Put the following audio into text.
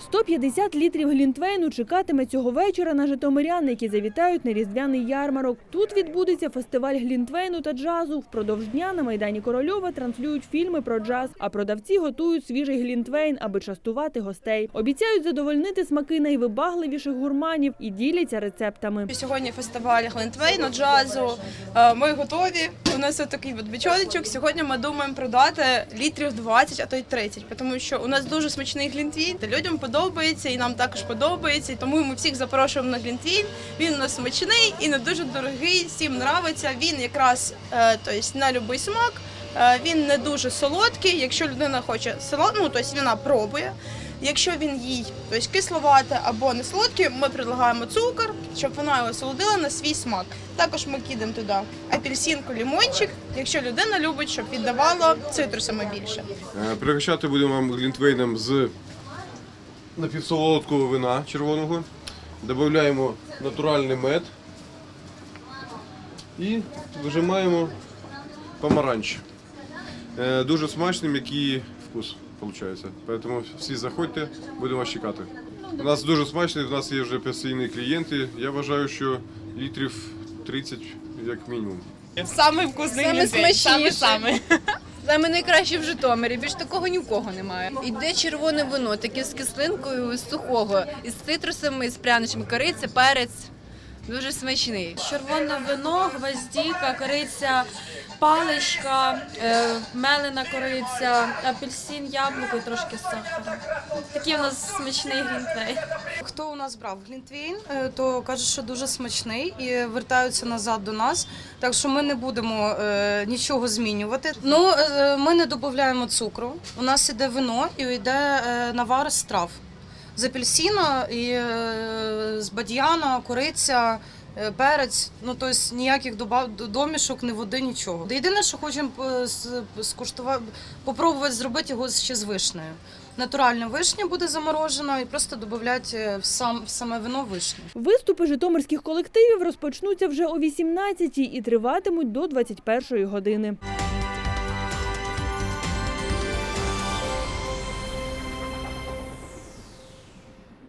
150 літрів глінтвейну чекатиме цього вечора на житомирян, які завітають на різдвяний ярмарок. Тут відбудеться фестиваль глінтвейну та джазу. Впродовж дня на майдані Корольова транслюють фільми про джаз, а продавці готують свіжий глінтвейн, аби частувати гостей. Обіцяють задовольнити смаки найвибагливіших гурманів і діляться рецептами. Сьогодні фестиваль Глинтвейну, джазу. Е, Ми готові. У нас такий от бичоночок. Сьогодні ми думаємо продати літрів 20, а то й 30, тому що у нас дуже смачний глінтвейн. Людям подобається, і нам також подобається. І тому ми всіх запрошуємо на глінтвейн. Він у нас смачний і не дуже дорогий. Всім нравиться. Він якраз тобто, на будь-який смак. Е, Він не дуже солодкий. Якщо людина хоче солод, ну тобто вона пробує. Якщо він їй тобто кисловате або не солодкий, ми предлагаємо цукор, щоб вона його солодила на свій смак. Також ми кидаємо туди апельсинку, лимончик, якщо людина любить, щоб віддавало цитрусами більше. Е, Пригощати будемо глінтвейном з напівсолодкого вина червоного. Додаємо натуральний мед і вижимаємо помаранч. Е, Дуже смачний, м'який вкус виходить. Тому всі заходьте, будемо вас чекати. У нас дуже смачний, в нас є вже постійні клієнти. Я вважаю, що літрів 30 як мінімум. Самий вкусний Саме. Саме Саме найкраще в Житомирі. Більш такого ні в кого немає. Іде червоне вино, таке з кислинкою, з сухого, із цитрусами, з прянощами, кориця, перець. Дуже смачний. червоне вино, гвоздіка, кориця, паличка, е, мелена кориця, апельсин, яблуко і трошки сахара. Такий у нас смачний глінтвейн. Хто у нас брав глінтвейн, е, то каже, що дуже смачний і вертаються назад до нас. Так що ми не будемо е, нічого змінювати. Ну, ми не додаємо цукру. У нас іде вино і йде навар з трав. З апельсина і е, з бадьяна, кориця. е, Перець, ну тобто ніяких добав- домішок, ні води, нічого. Єдине, що хочемо е, скуштувати, попробувати зробити його ще з вишнею. Натуральна вишня буде заморожена і просто додати в, сам, в саме вино вишню. Виступи житомирських колективів розпочнуться вже о 18-й і триватимуть до 21-ї години.